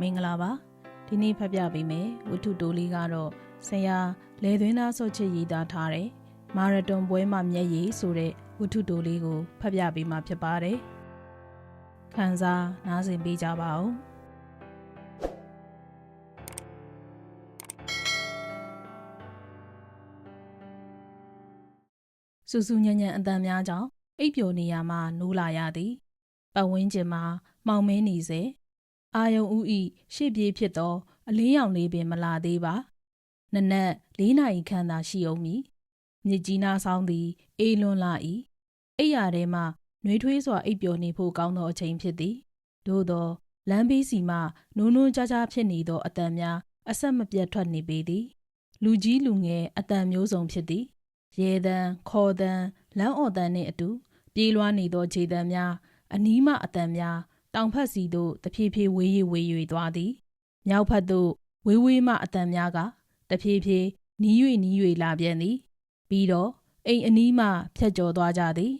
မင်္ဂလာပါဒီနေ့ဖတ်ပြပေးမယ်ဝတ္ထုတိုးလေးကတော့ဆရာလေသွင်းသားဆော့ချစ်ရည်သားထားတဲ့မာရတွန်ပွဲမှာမျက်ရည်ဆိုတဲ့ဝတ္ထုတိုးလေးကိုဖတ်ပြပေးမှာဖြစ်ပါတယ်ခန်းစားနားဆင်ပေးကြပါဦးစူးစူးညံ့ညံ့အတန်များကြောင့်အိပ်ပျော်နေရမှနိုးလာရသည်ပတ်ဝန်းကျင်မှာမှောင်မင်းနေစေ အာယုံဦးဤရှေ့ပြေးဖြစ်သော အလင်းရောင်လေးပင် မလာသေးပါနနက်၄နာရီခန့်သာရှိအောင်မည်မြစ်ကြီးနားဆောင်သည် အေးလွန်းလာ၏အိယာထဲမှနှွေးထွေးစွာအိပ်ပျော်နေဖို့ကောင်းသောအချိန်ဖြစ်သည်သို့သောလမ်းဘေးစီမှနုံနုံကြားကြားဖြစ်နေသောအတန်များအဆက်မပြတ်ထွက်နေပေသည်လူကြီးလူငယ်အတန်မျိုးစုံဖြစ်သည်ရေတံခေါ်တံလမ်းအော်တံနှင့်အတူ ပြေးလွှားနေသောခြေတံများအနီးမှအတန်များ တောင်ဖက်စီသို့တဖြည်းဖြည်းဝေး၍ဝေး၍သွားသည်မြောက်ဖက်သို့ဝေးဝေးမှအတန်များကတဖြည်းဖြည်းနီး၍နီး၍လာပြန်သည် ပြီးတော့အိမ်အနီးမှဖြတ်ကျော်သွားကြသည်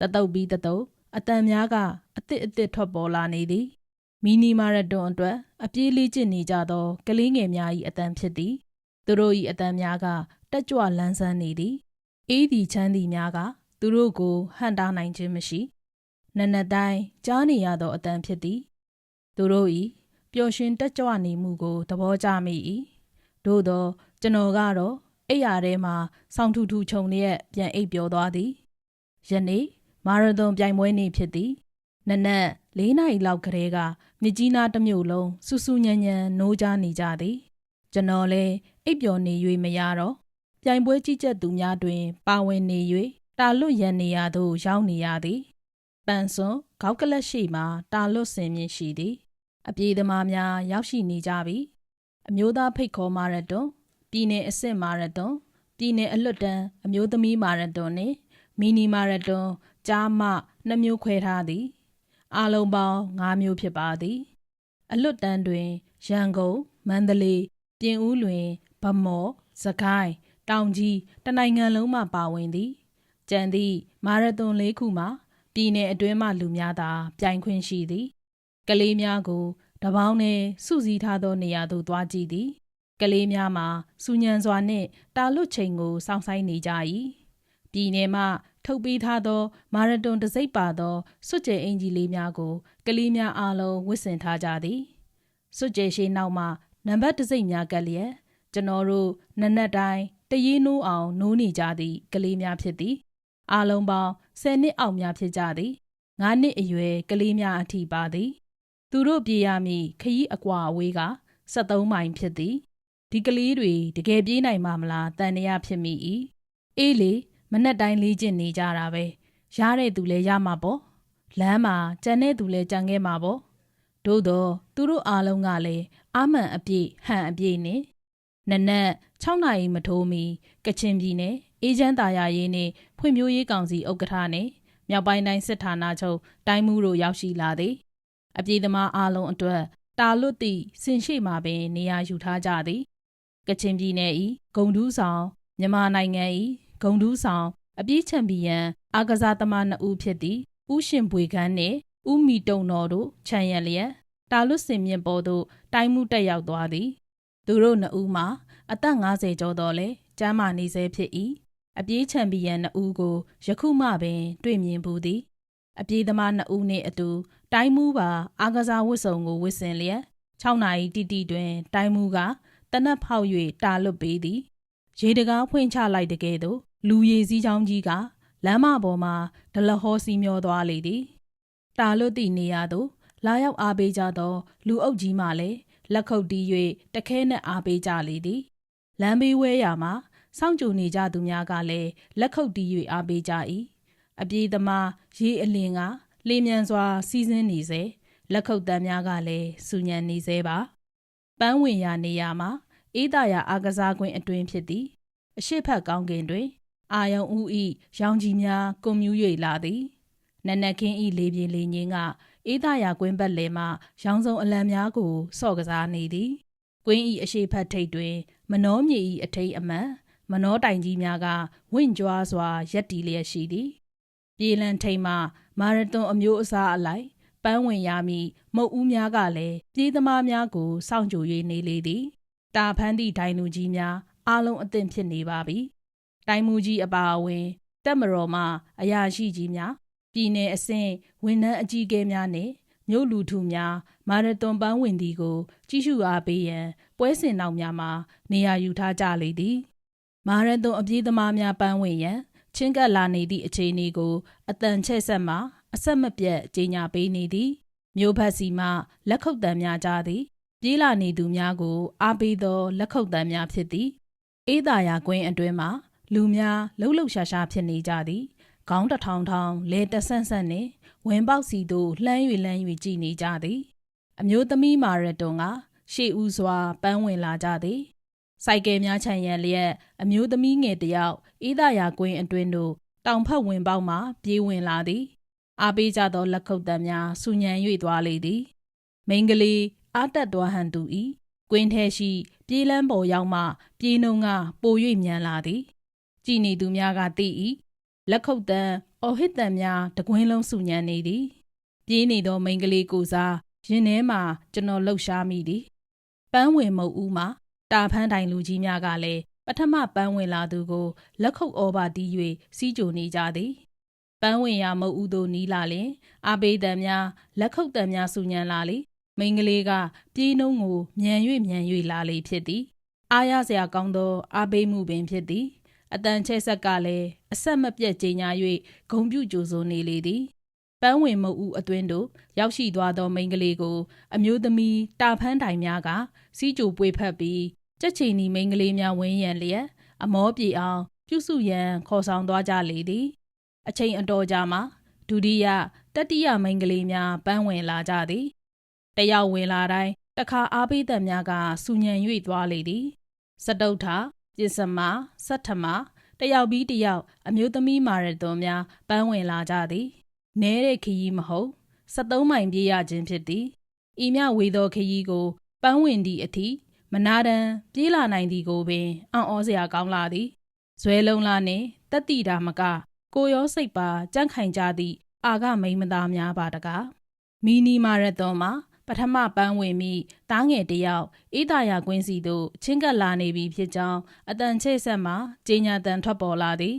တတုပ်ပြီးတတုပ်အတန်များကအစ်စ်အစ်စ်ထွက်ပေါ်လာနေသည်မီနီမာရတွန်အတွက်အပြေးလေးကျင့်နေကြသောကလေးငယ်များ၏အတန်ဖြစ်သည်သူတို့၏အတန်များကတက်ကြွလန်းဆန်းနေသည်အေးသည်ချမ်းသည်များကသူတို့ကိုဟန်တားနိုင်ခြင်းမရှိ နနက်တိုင်းကြားနေရသောအတန်ဖြစ်သည်သူတို့၏ပျော်ရွှင်တက်ကြွနေမှုကိုသဘောကျမိ၏သို့သောကျွန်တော်ကတော့အိယာထဲမှာဆောင်းထူထူခြုံလျက်ပြန်အိပ်ပျော်သွားသည်ယနေ့မာရသွန်ပြိုင်ပွဲနေ့ဖြစ်သည်နနက်၄နာရီလောက်ကလေးကမြကြီးနားတစ်မြို့လုံးစူးစူးညံ့ညံ့နိုးကြနေကြသည်ကျွန်တော်လည်းအိပ်ပျော်နေ၍မရတော့ပြိုင်ပွဲကြီးကြပ်သူများတွင် ပါဝင်နေ၍တာလွတ်ရန်နေရာသို့ရောက်နေရသည် ပန်စွန်ခေါက်ကလတ်ရှိမှတာလွတ်စင်မြင့်ရှိသည် အပြေသမားများရောက်ရှိနေကြပြီအမျိုးသားဖိတ်ခေါ်မာရတွန်ပြည်နယ်အဆင့်မာရတွန်ပြည်နယ်အလွတ်တန်းအမျိုးသမီးမာရတွန်နှင့်မီနီမာရတွန်ကြားမှနှစ်မျိုးခွဲထားသည်အားလုံးပေါင်း၅မျိုးဖြစ်ပါသည် အလွတ်တန်းတွင်ရန်ကုန်မန္တလေးပြင်ဦးလွင်ဗမော်စကိုင်းတောင်ကြီးတနိုင်ငံလုံးမှပါဝင်သည်ကြံသည့်မာရသွန်လေးခုမှာ ပြည်내အတွင်းမှလူများသာ ပြိုင်ခွင့်ရှိသည်ကလေးများကိုတပေါင်းနှင့်စုစည်းထားသောနေရာသို့သွားကြည့်သည်ကလေးများမှာစူညံစွာနှင့်တာလွတ်ချိန်ကိုစောင့်ဆိုင်နေကြ၏ပြည်내မှထုတ်ပေးထားသော မာရတွန်တစိပ်ပါသောစွတ်ကျဲအင်ဂျီလေးများကို ကလေးများအားလုံးဝတ်ဆင်ထားကြသည်စွတ်ကျဲရှိနောက်မှနံပါတ်တစိပ်များကပ်လျက်ကျွန်တော်တို့နနက်တိုင်းတရေနိုးအောင်နိုးနေကြသည့်ကလေးများဖြစ်သည် အားလုံးပေါင်း10နှစ်အောက်များဖြစ်ကြသည်9နှစ်အရွယ်ကလေးများအထိပါသည် သူတို့ပြေးရမည့်ခရီးအကွာအဝေးက73မိုင်ဖြစ်သည်ဒီကလေးတွေတကယ်ပြေးနိုင်မှာမလားတန်ရရဖြစ်မိ၏အေးလေမနှက်တိုင်းလေးကျင့်နေကြတာပဲရတဲ့သူလည်းရမှာပေါ့လမ်းမှာကြံတဲ့သူလည်းကြံခဲ့မှာပေါ့သို့တော့သူတို့အားလုံးကလည်းအာမှန်အပြည့်ဟန်အပြည့်နဲ့နနက်6နာရီမထိုးမီကချင်ပြည်နယ် အေဂျင့်တာယာရေးနှင့်ဖွံ့ဖြိုးရေးကောင်စီဥက္ကဋ္ဌနှင့်မြောက်ပိုင်းတိုင်းစစ်ဌာနချုပ်တိုင်းမှုတို့ရောက်ရှိလာသည်အပြည်သမားအားလုံးအတွက်တာလွတ်သည့်စင်ရှိမှပင်နေရာယူထားကြသည်ကချင်ပြည်နယ်၏ဂုံဒူးဆောင်မြန်မာနိုင်ငံ၏ဂုံဒူးဆောင်အပြည့်ချန်ပီယံအာကစားသမားနှစ်ဦးဖြစ်သည့်ဦးရှင်ဘွေခန်းနှင့်ဦးမီတုံတော်တို့ခြံရလျက်တာလွတ်စင်မြင့်ပေါ်သို့တိုင်းမှုတက်ရောက်သွားသည် သူတို့နှစ်ဦးမှာအသက်50ကျော်တော်လဲကျမ်းမာနေဆဲဖြစ်၏ အပြေးချန်ပီယံနှစ်ဦးကိုယခုမှပင်တွေ့မြင်ဘူးသည် အပြေးသမားနှစ်ဦးနှင့်အတူတိုင်းမူပါအာကစားဝတ်စုံကိုဝတ်ဆင်လျက်6နာရီတိတိတွင် တိုင်းမူကတနက်ဖောက်၍တာလွတ်ပေးသည်ရေတကားဖွင့်ချလိုက်တဲ့ကဲ့သို့လူရည်စည်းချောင်းကြီးကလမ်းမပေါ်မှာဒလဟောစီမျောသွားလေသည်တာလွတ်သည့်နေရာသို့လာရောက်အားပေးကြသော လူအုပ်ကြီးမှလည်းလက်ခုပ်တီး၍တခဲနဲ့အားပေးကြလေသည်လမ်းဘေးဝဲရာမှာ စောင့်ကြိုနေကြသူများကလည်းလက်ခုပ်တီး၍အားပေးကြ၏အပြေးသမားရေအလင်းကလေမြန်စွာ စီးဆင်းနေစေလက်ခုပ်တန်းများကလည်းစူညံနေစေပါပန်းဝင်ရာနေရာမှာအေးသာယာအာကစားကွင်းအတွင်းဖြစ်သည် အရှိတ်ဖက်ကောင်းကင်တွင် အာယုံဦးဤရောင်ကြီးများကွန်မြူး၍လာသည်နနက်ခင်းဤလေပြေလေငင်းကအေးသာယာကွင်းဘက်လယ်မှရောင်စုံအလံများကိုစော့ကစားနေသည်ကွင်းဤအရှိတ်ဖက်ထိပ်တွင် မနှောမြေဤအထိတ်အမှန် မနှောတိုင်ကြီးများကဝင့်ကြွားစွာရက်တီလျက်ရှိသည်ပြေလန်ထိန်မှမာရသွန်အမျိုးအစားအလိုက်ပပန်းဝင်ရမည်မုတ်ဦးများကလည်းပြေးသမားများကိုစောင့်ကြို၍နေလေသည်တာဖန်းသည့်ဒိုင်လူကြီးများအားလုံးအသင့်ဖြစ်နေပါပြီတိုင်မူကြီးအပါအဝင်တက်မတော်မှအရာရှိကြီးများပြည်내အဆင့်ဝန်ထမ်းအကြီးအကဲများနှင့်မြို့လူထုများမာရသွန်ပန်းဝင်သည်ကို ကြီးစုအားပေးရန်ပွဲစဉ်နောက်များမှာနေရာယူထားကြလေသည် မာရသွန်အပြေးသမားများပန်းဝင်ရန်ချင်းကပ်လာနေသည့်အခြေအနေကိုအတန်ချဲ့ဆက်မှအဆက်မပြတ်ကြီးညာပေးနေသည်မြို့ဘက်စီမှလက်ခုပ်တံများကြားသည် ပြေးလာနေသူများကိုအားပေးသော လက်ခုပ်တံများဖြစ်သည်အေးသာယာကွင်းအတွင်းမှာလူများလှုပ်လှုပ်ရှားရှားဖြစ်နေကြသည်ခေါင်းတထောင်ထောင်လဲတဆန့်ဆန့်နှင့်ဝင်ပေါက်စီတို့လှမ်း၍လှမ်း၍ကြည်နေကြသည် အမျိုးသမီးမာရတွန်ကရှေ့ဦးစွာပန်းဝင်လာကြသည် စိုက်ကယ်များခြံရံလျက်အမျိုးသမီးငယ်တယောက်အေးသာယာကွင်းအတွင်းသို့တောင်ဖက်ဝင်ပေါက်မှပြေးဝင်လာသည်အားပေးကြသောလက်ခုပ်တံများဆူညံ၍သွားလေသည်မိန်းကလေးအားတက်သွားဟန်သူ၏ကွင်းထဲရှိ ပြေးလန်းပေါ်ရောက်မှ ပြေးနှုံကပို၍မြန်လာသည်ကြည်နေသူများကသိ၏လက်ခုပ်တံအော်ဟစ်တံများတကွင်းလုံးဆူညံနေသည် ပြေးနေသောမိန်းကလေးကိုစားရင်ထဲမှကျွန်တော်လှုပ်ရှားမိသည်ပန်းဝင်မုတ်ဦးမှာ တာဖန်းတိုင်လူကြီးများကလည်းပထမပန်းဝင်လာသူကိုလက်ခုပ်ဩဘာတီး၍စီးကြိုနေကြသည်ပန်းဝင်ရမုတ်ဦးတို့နီးလာလျင်အာဘေးတံများလက်ခုပ်တံများဆူညံလာလေမိန်းကလေးကပြေးနှုံးကိုမြန်၍မြန်၍လာလေဖြစ်သည်အားရစရာကောင်းသောအားပေးမှုပင်ဖြစ်သည်အတန်ချဲဆက်ကလည်းအဆက်မပြတ်ကြင်ညာ၍ဂုံပြူကြိုဆိုနေလေသည် ပန်းဝင်မုတ်ဦးအတွင်းသို့ရောက်ရှိသွားသောမိန်းကလေးကို အမျိုးသမီးတာဖန်းတိုင်များက စီးကြိုပွေဖက်ပြီးကြက်ချီနီမိန်းကလေးများဝင်းရံလျက်အမောပြေအောင် ပြုစုရန်ခေါ်ဆောင်သွားကြလေသည်အချိန်အတော်ကြာမှဒုတိယတတိယမိန်းကလေးများပန်းဝင်လာကြသည်တယောက်ဝင်လာတိုင်းတခါအားပေးသက်များကစူညံ၍သွားလေသည်စတုထပစ္စမဆထမတယောက်ပြီးတယောက်အမျိုးသမီးမာရသွန်များပန်းဝင်လာကြသည် နဲတဲ့ခရီးမဟုတ်73မိုင်ပြေးရခြင်းဖြစ်သည်ဤမြဝေသောခရီးကိုပန်းဝင်သည့်အထိမနာတန်ပြေးလာနိုင်သည်ကိုပင်အံ့ဩစရာကောင်းလာသည်ဇွဲလုံးလာနှင့်တက်တိတာမက ကိုရောစိတ်ပါကြန့်ခိုင်ကြသည့်အာကမိန်မသားများပါတကားမီနီမာရသွန်မှာပထမပန်းဝင်မိတားငယ်တယောက်အေးသာယာကွင်းစီသို့ချင်းကပ်လာနေပြီဖြစ်ကြောင်းအတန်ချဲ့ဆက်မှဂျင်းညာတန်ထွက်ပေါ်လာသည်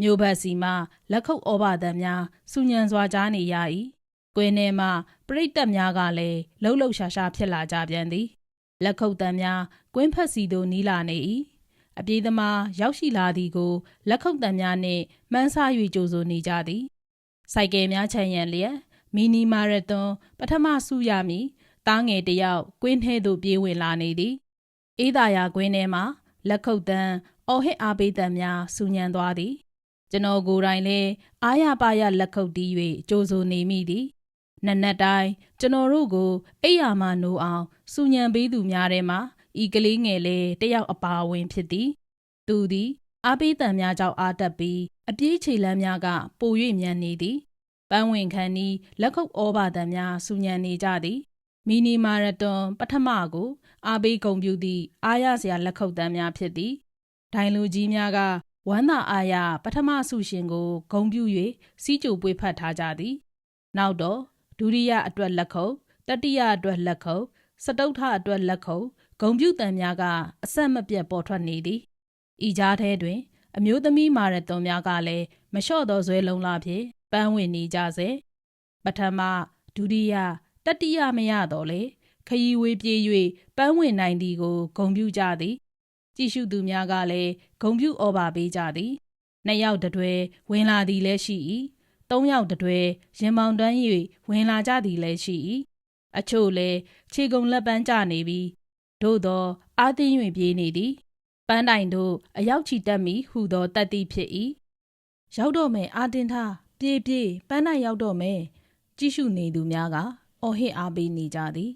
မြို့ဘက်စီမှလက်ခုပ်ဩဘာတံများစူညံစွာကြားနေရ၏ကွင်းထဲမှပရိတ်တက်များကလည်းလှုပ်လှုပ်ရှားရှားဖြစ်လာကြပြန်သည်လက်ခုပ်တံများကွင်းဖက်စီသို့နီးလာနေ၏အပြေးသမားရောက်ရှိလာသည်ကို လက်ခုပ်တံများနှင့်မှန်းဆ၍ကြိုဆိုနေကြသည်စိုက်ကယ်များချန်ရန်လျက်မီနီမာရသွန်ပထမဆုရမည်တားငယ်တယောက်ကွင်းထဲသို့ပြေးဝင်လာနေသည်အေးသာယာကွင်းထဲမှာလက်ခုပ်တန်းအော်ဟစ်အားပေးတံများဆူညံသွားသည် ကျွန်တော်ကိုယ်တိုင်လည်းအားရပါရလက်ခုပ်တီး၍ကြိုဆိုနေမိသည်နက်နက်တိုင်းကျွန်တော်တို့ကိုအိယာမနိုးအောင်စူညံပေးသူများထဲမှာဤကလေးငယ်လေးတယောက်အပါဝင်ဖြစ်သည် သူသည်အားပေးတံများကြောင့်အားတက်ပြီးအပြေးခြေလမ်းများကပို၍မြန်နေသည်ပန်းဝင်ခန်းဤလက်ခုပ်ဩဘာတံများစူညံနေကြသည်မီနီမာရတွန်ပထမကိုအားပေးဂုံပြူသည့်အားရစရာလက်ခုပ်တန်းများဖြစ်သည်ဒိုင်လူကြီးများက ဝမ်းသာအားရပထမဆုရှင်ကိုဂုံပြူ၍စီးကြိုပွေဖတ်ထားကြသည် နောက်တော့ဒုတိယအတွက်လက်ခုပ်တတိယအတွက်လက်ခုပ်စတုထအတွက်လက်ခုပ်ဂုံပြူတန်များကအဆက်မပြတ်ပေါ်ထွက်နေသည်ဤကြားထဲတွင် အမျိုးသမီးမာရသွန်များကလည်းမလျှော့သောဇွဲလုံးလာဖြင့်ပန်းဝင်နေကြစေပထမဒုတိယတတိယမရတော့လေခရီးဝေးပြေး၍ပန်းဝင်နိုင်သည်ကိုဂုံပြူကြသည် ကြည့်ရှုသူများကလည်းဂုံပြူဩဘာပေးကြသည်နှစ်ယောက်တတွေဝင်လာသည်လည်းရှိ၏သုံးယောက်တတွေရင်မောင်တန်း၍ဝင်လာကြသည်လည်းရှိ၏အချို့လည်းခြေကုံလက်ပန်းကျနေပြီးသို့သောအာသိ၍ပြေးနေသည်ပန်းတိုင်တို့အရောက်ချီတက်မိဟုသောတတ်သိဖြစ်၏ရောက်တော့မယ်အာတင်ထားပြေးပြေးပန်းတိုင်ရောက်တော့မယ်ကြည့်ရှုနေသူများကအော်ဟစ်အားပေးနေကြသည်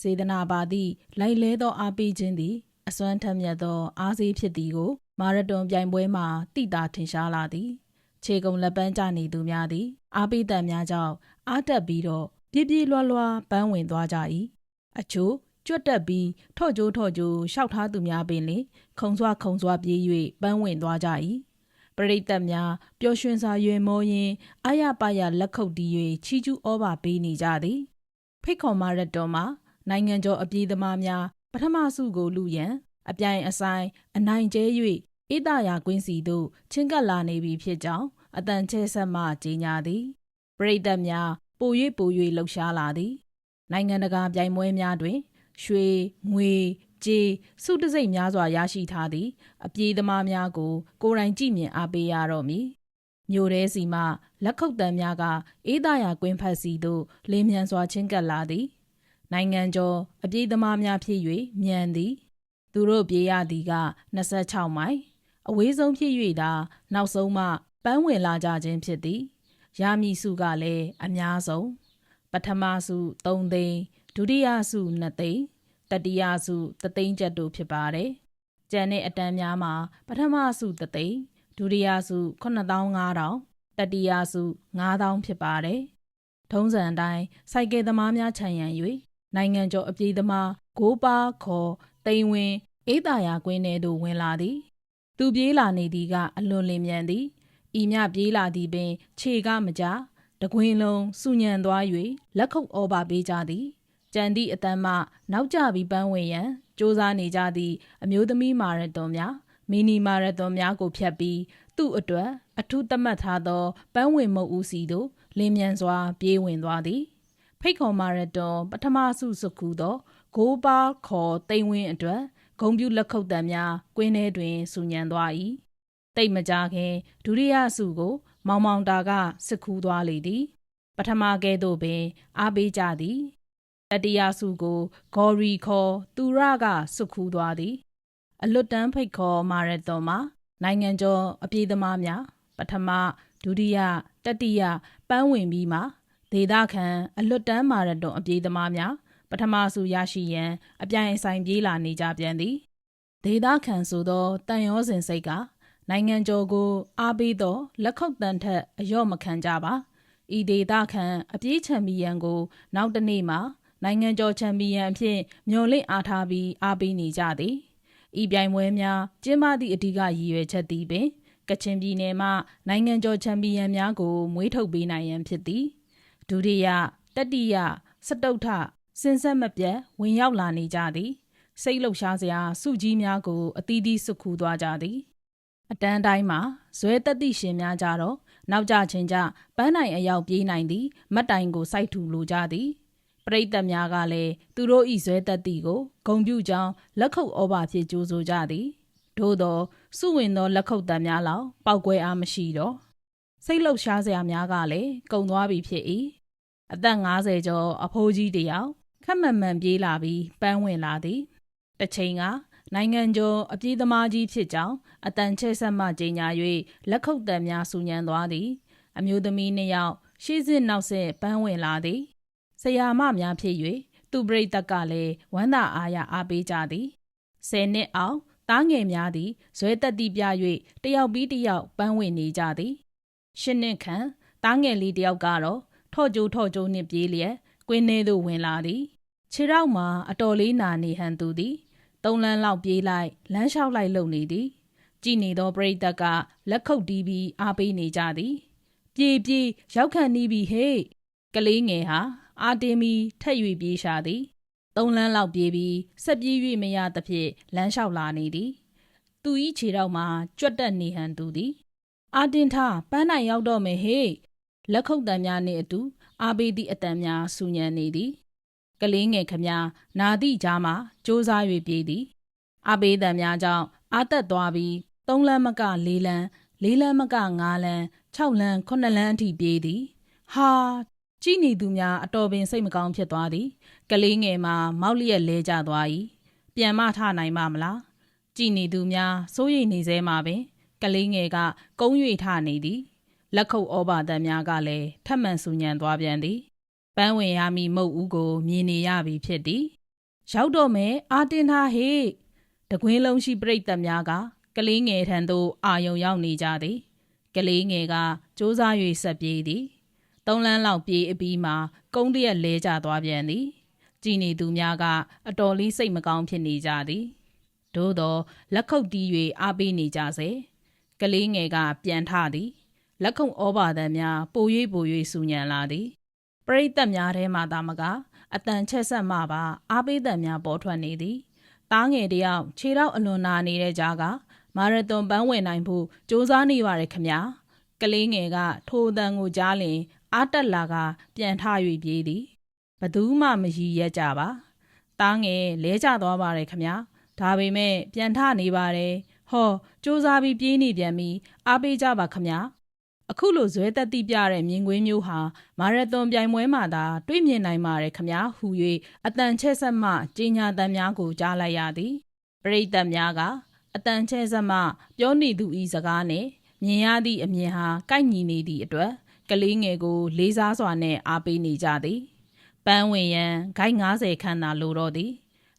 စေတနာပါသည့်လိုက်လဲသောအားပေးခြင်းသည် အစွမ်းထက်မြက်သောအားစေးဖြစ်သည်ကို မာရတွန်ပြိုင်ပွဲမှာတိတာထင်ရှားလာသည်ခြေကုံလက်ပန်းကျနေသူများသည် အားပေးတံများကြောင့်အားတက်ပြီးတော့ပြေးပြေးလွှားလွှားပန်းဝင်သွားကြ၏အချို့ကြွတ်တက်ပြီးထော့ကျိုးထော့ကျိုးရှောက်ထားသူများပင်လေခုံစွာခုံစွာပြေး၍ပန်းဝင်သွားကြ၏ပရိသတ်များပျော်ရွှင်စွာရွေမောရင်းအာရပါရလက်ခုပ်တီး၍ချီကျူးဩဘာပေးနေကြသည် ဖိတ်ခေါ်မရတော်မှာနိုင်ငံကျော်အပြည်သမားများ ပထမစုကိုလူရန်အပြိုင်အဆိုင်အနိုင်ကျဲ၍ဧတရာကွင်းစီသို့ချင်းကပ်လာနေပြီဖြစ်ကြောင်းအတန်ချဲဆက်မှကြေညာသည်ပရိသတ်များပို၍ပို၍လှုပ်ရှားလာသည် နိုင်ငံတကာပြိုင်ပွဲများတွင် ရွှေငွေကြေးစုတစိမ့်များစွာရရှိထားသည့်အပြေးသမားများကို ကိုယ်တိုင်ကြည့်မြင်အားပေးရတော့မည်မြို့ထဲစီမှလက်ခုပ်တံများကအေးသာယာကွင်းဖက်စီသို့လင်းမြန်စွာချင်းကပ်လာသည် နိုင်ငံကျော်အပြေးသမားများဖြစ်၍မြန်သည်သူတို့ပြေးရသည်က26မိုင်အဝေးဆုံးဖြစ်၍သာနောက်ဆုံးမှပန်းဝင်လာကြခြင်းဖြစ်သည်ရမည်စုကလည်းအများဆုံးပထမစု3သိန်းဒုတိယစု2သိန်းတတိယစုသသိန်းကျပ်တို့ဖြစ်ပါတယ်။ကျန်တဲ့အတန်းများမှာပထမစုသသိန်းဒုတိယစု9500တတိယစု9000ဖြစ်ပါတယ်။ထုံးစံအတိုင်းစိုက်ကယ်သမားများခြံရံ၍ နိုင်ငံကျော်အပြည်သမားဂိုးပါခေါ်တိန်ဝင်အေးတာယာကွင်းထဲသို့ဝင်လာသည်။သူပြေးလာနေသည်ကအလွန်လင်းမြန်သည်။ဤမြပြေးလာသည်ပင်ခြေကမကြတကွင်းလုံးစူညံသွား၍လက်ခုပ်ဩဘာပေးကြသည်။ကြံသည့်အတန်းမှနောက်ကျပြီးပန်းဝင်ရန်စ조사နေကြသည့်အမျိုးသမီးမာရသွန်များမီနီမာရသွန်များကိုဖျက်ပြီးသူ့အတွက်အထူးသတ်မှတ်ထားသောပန်းဝင်မုတ်ဦးစီသို့လင်းမြန်စွာပြေးဝင်သွားသည် ဖိတ်ခေါ်မာရသွန်ပထမဆုစုခုသောဂိုးပါခေါ်တိမ်ဝင်းအတွက်ဂုံပြူလက်ခုပ်တံများကွင်းထဲတွင်စူညံသွား၏တိတ်မကြခင်ဒုတိယဆုကို မောင်မောင်တာကစစ်ခူးသွားလေသည် ပထမကဲ့သို့ပင်အားပေးကြသည်တတိယစုကိုဂေါ်ရီခေါ်သူရကစုခူးသွားသည် အလွတ်တန်းဖိတ်ခေါ်မာရသွန်မှာ နိုင်ငံကျော်အပြေးသမားများ ပထမဒုတိယတတိယပန်းဝင်ပြီးမှ ဒေသခံအလွတ်တန်းမာရသွန်အပြေးသမားများပထမစုရရှိရန်အပြိုင်အဆိုင်ပြေးလာနေကြပြန်သည်ဒေသခံဆိုသောတန်ရောစင်စိတ်ကနိုင်ငံကျော်ကိုအားပေးသောလက်ခုပ်တန်ထက်အယော့မခံကြပါဤဒေသခံအပြေးချန်ပီယံကို နောက်တနေ့မှာနိုင်ငံကျော်ချန်ပီယံအဖြစ်မျှော်လင့်အားထားပြီးအားပေးနေကြသည်ဤပြိုင်ပွဲများကျင်းပသည့်အဓိကရည်ရွယ်ချက်သည်ပင်ကချင်ပြည်နယ်မှနိုင်ငံကျော်ချန်ပီယံများကိုမွေးထုတ်ပေးနိုင်ရန်ဖြစ်သည် ဒုတိယတတိယစတုထစင်ဆက်မပြတ်ဝင်ရောက်လာနေကြသည် စိတ်လှုပ်ရှားစရာစုကြီးများကိုအသီးသီးစုခူးသွားကြသည် အတန်းတိုင်းမှာဇွဲတက်သည့်ရှင်များကြတော့နောက်ကြချင်းကြပန်းနိုင်အရောက်ပြေးနိုင်သည်မတ်တိုင်ကိုစိုက်ထူလိုကြသည်ပရိသတ်များကလည်းသူတို့ဤဇွဲသက်တီကိုဂုံပြုကြောင်းလက်ခုပ်ဩဘာဖြစ်ကြိုးဆိုကြသည်သို့သောစုဝင်သောလက်ခုပ်တံများလောက်ပောက်ကွဲအားမရှိတော့စိတ်လှုပ်ရှားစရာများကလည်းကုံသွားပြီဖြစ်၏ အသက်50ကျော်အဖိုးကြီးတယောက်ခက်မှန်မှန်ပြေးလာပြီးပန်းဝင်လာသည်တစ်ချိန်ကနိုင်ငံကျော်အပြေးသမားကြီးဖြစ်ကြောင်းအတန်ချဲဆက်မှကြေညာ၍လက်ခုပ်တံများဆူညံသွားသည် အမျိုးသမီးနှစ်ယောက်ရှေ့စစ်နောက်ဆက်ပန်းဝင်လာသည်ဆရာမများဖြစ်၍သူပရိသတ်ကလည်းဝမ်းသာအားရအားပေးကြသည်ဆယ်နှစ်အောင်တားငယ်များသည်ဇွဲတက်တိပြ၍တယောက်ပြီးတယောက်ပန်းဝင်နေကြသည်ရှစ်နှစ်ခန့်တားငယ်လေးတယောက်ကတော့ ထော့ကျိုးထော့ကျိုးနှင့်ပြေးလျက်ကွင်းထဲသို့ဝင်လာသည်ခြေထောက်မှာအတော်လေးနာနေဟန်သူသည်သုံးလန်းလောက်ပြေးလိုက်လမ်းလျှောက်လိုက်လုံနေသည် ကြည်နေသောပရိသတ်ကလက်ခုပ်တီးပြီးအားပေးနေကြသည် ပြေးပြေးရောက်ခံနေပြီဟေ့ကလေးငယ်ဟာအာတင်မီထက်၍ပြေးရှာသည်သုံးလန်းလောက်ပြေးပြီးဆက်ပြေး၍မရသဖြင့်လမ်းလျှောက်လာနေသည်သူဤခြေထောက်မှာကြွက်တက်နေဟန်သူသည် အာတင်ထားပန်းနိုင်ရောက်တော့မယ်ဟေ့ လက်ခုပ်တံများနှင့်အတူအာဘေးသည့်အတန်များဆူညံနေသည်ကလေးငယ်ခမနာသည့်ကြားမှာစ조사၍ပြေးသည်အာဘေးတံများကြောင့်အာသက်သွားပြီးသုံးလမ်းမကလေးလမ်းလေးလမ်းမကငါးလမ်း၆လမ်းခုနှစ်လမ်းအထိပြေးသည်ဟာကြည်နေသူများအတော်ပင်စိတ်မကောင်းဖြစ်သွားသည်ကလေးငယ်မှာမောက်လျက်လဲကျသွား၏ပြန်မထနိုင်ပါမလားကြည်နေသူများစိုးရိမ်နေသေးမှာပင် ကလေးငယ်ကကုန်း၍ထနေသည် လက်ခုပ်ဩဘာတန်များကလည်းထပ်မံဆူညံသွားပြန်သည်ပန်းဝင်ရမည်မုတ်ဦးကိုမြင်နေရပြီဖြစ်သည်ရောက်တော့မယ်အာတင်ထားဟေ့တကွင်းလုံးရှိပြိတ္တများကကလေးငယ်ထံသို့အာယုံရောက်နေကြသည် ကလေးငယ်ကစူးစား၍ဆက်ပြေးသည်သုံးလန်းလောက်ပြေးအပြီးမှာကုန်းတရက်လဲကျသွားပြန်သည်ကြည်နေသူများကအတော်လေးစိတ်မကောင်းဖြစ်နေကြသည်သို့သောလက်ခုပ်တီး၍အားပေးနေကြစေကလေးငယ်ကပြန်ထသည် လက်ခုပ်ဩဘာသံများပို၍ပို၍ဆူညံလာသည်ပရိသတ်များထဲမှသာမကအတန်ချက်ဆက်မှပါအားပေးသံများပေါ်ထွက်နေသည်တားငယ်တယောက်ခြေထောက်အလွန်နာနေတဲ့ကြားကမာရသွန်ပန်းဝင်နိုင်ဖို့စူးစမ်းနေပါရခင်ဗျာကလေးငယ်ကထိုအတန်ကိုကြားလျင်အားတက်လာကပြန်ထ၍ပြေးသည်ဘသူမှမရည်ရက်ကြပါတားငယ်လဲကျသွားပါရခင်ဗျာဒါပေမဲ့ပြန်ထနေပါတယ်ဟောစူးစမ်းပြီးပြေးနေပြန်ပြီအားပေးကြပါခင်ဗျာ အခုလိုဇွဲတက်တိပြတဲ့မြင်ကွင်းမျိုးဟာမာရသွန်ပြိုင်ပွဲမှာသာတွေ့မြင်နိုင်ပါရခမားဟူ၍အတန်ချက်ဆက်မှကြီးညာတန်များကိုကြားလိုက်ရသည်ပရိသတ်များကအတန်ချက်ဆက်မှပြောနေသူဤစကားနှင့်မြင်ရသည့်အမြင်ဟာကိုက်ညီနေသည့်အတွက်ကလေးငယ်ကို လေးစားစွာနဲ့အားပေးနေကြသည်ပန်းဝင်ရန်ဂိုက်90ခန်းသာလိုတော့သည်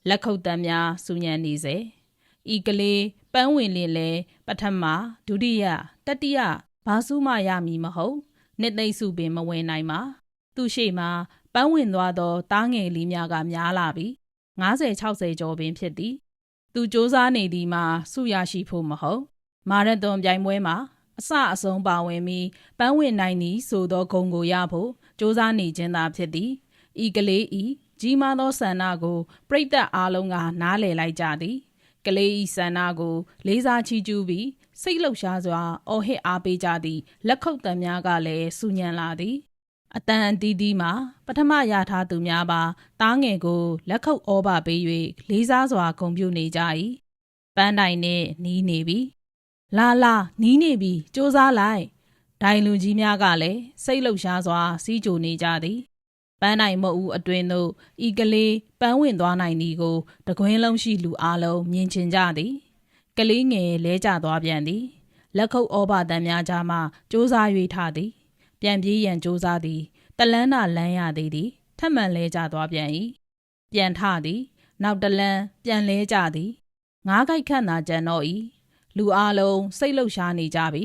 လက်ခုပ်တန်းများစူညံနေစေဤကလေးပန်းဝင်လင်လေပထမဒုတိယတတိယ ဘာစုမှရမည်မဟုတ်နှစ်သိမ့်စုပင်မဝင်နိုင်ပါသူရှိမှပန်းဝင်သွားသောတားငယ်လေးများကများလာပြီး90 60ကျော်ပင်ဖြစ်သည်သူစ조사နေသည်မှာစုရရှိဖို့မဟုတ်မာရသွန်ပြိုင်ပွဲမှာအစအဆုံးပါဝင်ပြီးပန်းဝင်နိုင်သည်ဆိုသောဂုံကိုရဖို့စ조사နေခြင်းသာဖြစ်သည်ဤကလေးဤကြီးမားသောဆန္ဒကိုပြိတ္တအားလုံးကနားလည်လိုက်ကြသည်ကလေးဤဆန္ဒကိုလေးစားချီးကျူးပြီး စိတ်လှုပ်ရှားစွာအော်ဟစ်အားပေးကြသည့်လက်ခုပ်တံများကလည်းစူညံလာသည်အတန်အသီးသီးမှာပထမရထားသူများပါတားငယ်ကိုလက်ခုပ်ဩဘာပေး၍လေးစားစွာဂုဏ်ပြုနေကြ၏ပန်းတိုင်နှင့်နီးနေပြီလာလာနီးနေပြီစူးစားလိုက်ဒိုင်လူကြီးများကလည်းစိတ်လှုပ်ရှားစွာ စီးကြိုနေကြသည်ပန်းနိုင်မုတ်ဦးအတွင်သို့ဤကလေးပန်းဝင်သွားနိုင်သည်ကိုတကွင်းလုံးရှိလူအလုံးမြင်ချင်ကြသည် ကလေးငယ်လဲကျသွားပြန်သည်လက်ခုပ်ဩဘာတန်များကြားမှစူးစား၍ထသည်ပြန်ပြေးရန်စူးစားသည်တလန်းနာလန်းရသည်သည်ထပ်မံလဲကျသွားပြန်၏ပြန်ထသည်နောက်တလန်းပြန်လဲကျသည်ငါးကြိုက်ခန့်သာကြံတော့၏လူအလုံးစိတ်လှုပ်ရှားနေကြပြီ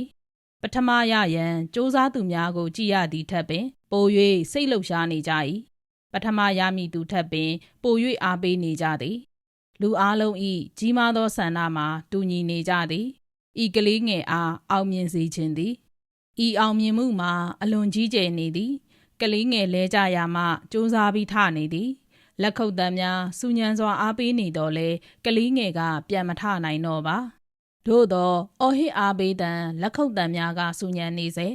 ပထမရရန်စူးစားသူများကိုကြည်ရသည်ထက်ပင်ပို၍စိတ်လှုပ်ရှားနေကြ၏ပထမရမည်သူထက်ပင်ပို၍အားပေးနေကြသည် လူအလုံးဤကြီးမားသောဆန္ဒမှာတူညီနေကြသည်ဤကလေးငယ်အားအောင်မြင်စေခြင်းသည်ဤအောင်မြင်မှုမှာအလွန်ကြီးကျယ်နေသည် ကလေးငယ်လဲကြရာမှစူးစားပြီးထနေသည်လက်ခုပ်တံများစူညံစွာအားပေးနေတော့လေကလေးငယ်ကပြန်မထနိုင်တော့ပါသို့သောအော်ဟစ်အားပေးတံလက်ခုပ်တံများကစူညံနေစေ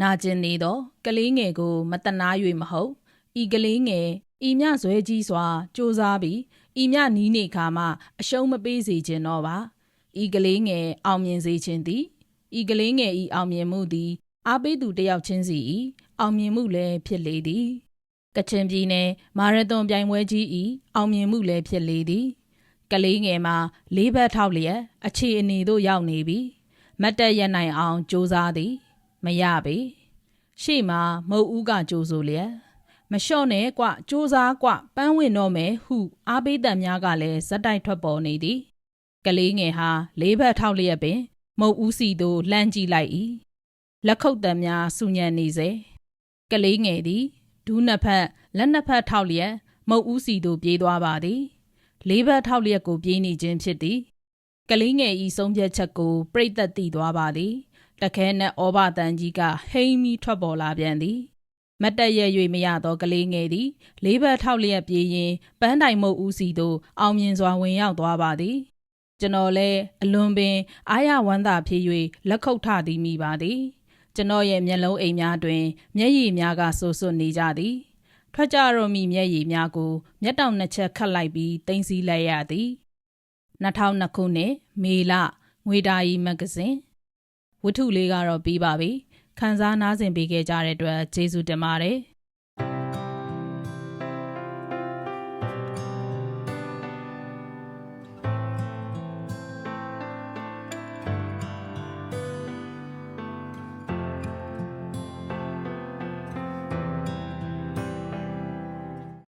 နာကျင်နေသောကလေးငယ်ကို မတနာ၍မဟုတ်ဤကလေးငယ်ဤမြဇွဲကြီးစွာစူးစားပြီး ဤမြနီးနေခါမှအရှုံးမပေးစေခြင်းတော့ပါဤကလေးငယ်အောင်မြင်စေခြင်းသည်ဤကလေးငယ်ဤအောင်မြင်မှုသည်အားပေးသူတယောက်ချင်းစီဤအောင်မြင်မှုလည်းဖြစ်လေသည်ကချင်ပြည်နယ်မာရသွန်ပြိုင်ပွဲကြီးဤအောင်မြင်မှုလည်းဖြစ်လေသည်ကလေးငယ်မှာလေးဘက်ထောက်လျက်အခြေအနေသို့ရောက်နေပြီမတ်တက်ရနိုင်အောင်စ조사သည် မရပေရှေ့မှာမုတ်ဦးကကြိုးဆိုလျက် မလျှော့နဲ့ကွစူးစားကွပန်းဝင်တော့မယ်ဟုအားပေးတံများကလည်းဇက်တိုက်ထွက်ပေါ်နေသည်ကလေးငယ်ဟာလေးဘက်ထောက်လျက်ပင် မုတ်ဦးစီသို့လှမ်းကြည့်လိုက်၏လက်ခုပ်တံများစူညံနေစေကလေးငယ်သည်ဒူးနှစ်ဖက်လက်နှစ်ဖက်ထောက်လျက်မုတ်ဦးစီသို့ပြေးသွားပါသည်လေးဘက်ထောက်လျက်ကိုပြေးနေခြင်းဖြစ်သည်ကလေးငယ်ဤဆုံးဖြတ်ချက်ကိုပြိတ်သက်သိသွားပါသည်တခဲနဲ့ဩဘတန်ကြီးကဟိမ့်မီထွက်ပေါ်လာပြန်သည် မတ်တက်ရ၍မရသောကလေးငယ်သည် လေးဘက်ထောက်လျက်ပြေးရင်ပန်းတိုင်မုတ်ဦးစီသို့အောင်မြင်စွာဝင်ရောက်သွားပါသည်ကျွန်တော်လည်းအလွန်ပင်အာရဝမ်းသာဖြစ်၍လက်ခုပ်ထသည်မိပါသည် ကျွန်တော်ရဲ့မျက်လုံးအိမ်များတွင် မျက်ရည်များကဆူဆွနေကြသည် ထွက်ကြတော့မိမျက်ရည်များကို မျက်တောင်နှစ်ချက်ခတ်လိုက်ပြီးတင်စီလိုက်ရသည်2002ခုနှစ်မေလငွေတာရီမဂ္ဂဇင်းဝတ္ထုလေးကတော့ပြီးပါပြီ ခန်းစားနားဆင်ပေးခဲ့ကြတဲ့အတွက်ကျေးဇူးတင်ပါတယ်